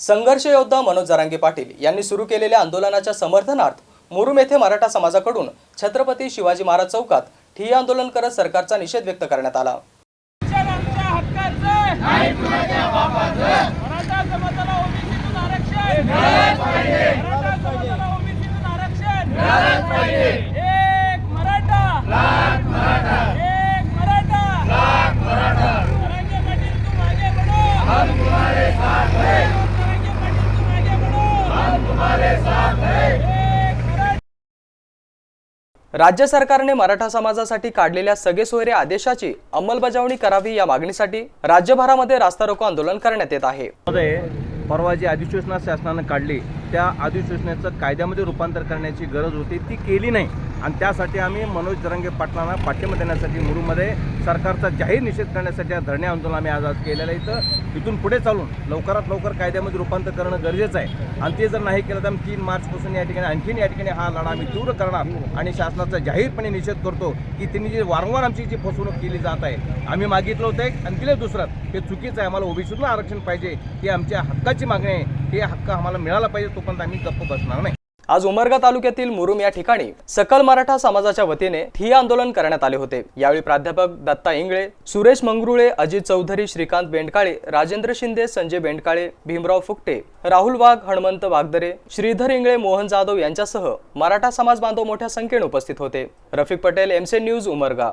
संघर्ष योद्धा मनोज जरांगे पाटील यांनी सुरू केलेल्या आंदोलनाच्या समर्थनार्थ मुरुम येथे मराठा समाजाकडून छत्रपती शिवाजी महाराज चौकात ठिय्या आंदोलन करत सरकारचा निषेध व्यक्त करण्यात आला. आरक्षण आमच्या हक्काचं नाही कुणाच्या बापाचं मराठा समाजाला ओबीसीतून आरक्षण मिळालंच पाहिजे मराठा समाजाला ओबीसीतून आरक्षण मिळालंच पाहिजे एक मराठा लाख मराठा एक मराठा लाख मराठा तरंगे पाटील तू मागे बढ़ो हम तुम्हारे साथ हैं तरंगे पाटील तू मागे बढ़ो हम तुम्हारे साथ हैं एक मराठा राज्य सरकारने मराठा समाजासाठी काढलेल्या सगळे सोयरे आदेशाची अंमलबजावणी करावी या मागणीसाठी राज्यभरामध्ये रास्ता रोको आंदोलन करण्यात येत आहे. परवा जी अधिसूचना शासनानं काढली त्या अधिसूचनेचं कायद्यामध्ये रूपांतर करण्याची गरज होती ती केली नाही. आणि त्यासाठी आम्ही मनोज जरंगे पाटलांना पाठिंबा देण्यासाठी मुरुमध्ये सरकारचा जाहीर निषेध करण्यासाठी हा धरणे आंदोलन आम्ही आज आज केलेलं आहे. इथं इथून पुढे चालून लवकरात लवकर कायद्यामध्ये रूपांतर करणं गरजेचं आहे. आणि ते जर नाही केलं तर आम्ही तीन मार्चपासून या ठिकाणी आणखीन या ठिकाणी हा लढा आम्ही तीव्र करणार आणि शासनाचा जाहीरपणे निषेध करतो की त्यांनी जी वारंवार आमची जी फसवणूक केली जात आहे आम्ही मागितलं होतं एक आणि दिलं दुसरं. हे चुकीचं आहे. आम्हाला ओबीसीतून आरक्षण पाहिजे. ही आमच्या हक्काची मागणी आहे. हे हक्क आम्हाला मिळाला पाहिजे तोपर्यंत आम्ही गप्प बसणार नाही. आज उमरगा तालुक्यातील मुरुम या ठिकाणी सकल मराठा समाजाच्या वतीने ठिय्या आंदोलन करण्यात आले होते. यावेळी प्राध्यापक दत्ता इंगळे सुरेश मंगरुळे अजित चौधरी श्रीकांत बेंडकाळे राजेंद्र शिंदे संजय बेंडकाळे भीमराव फुकटे राहुल वाघ हणमंत वागदरे श्रीधर इंगळे मोहन जाधव यांच्यासह मराठा समाज बांधव मोठ्या संख्येने उपस्थित होते. रफिक पटेल एमसे न्यूज उमरगा.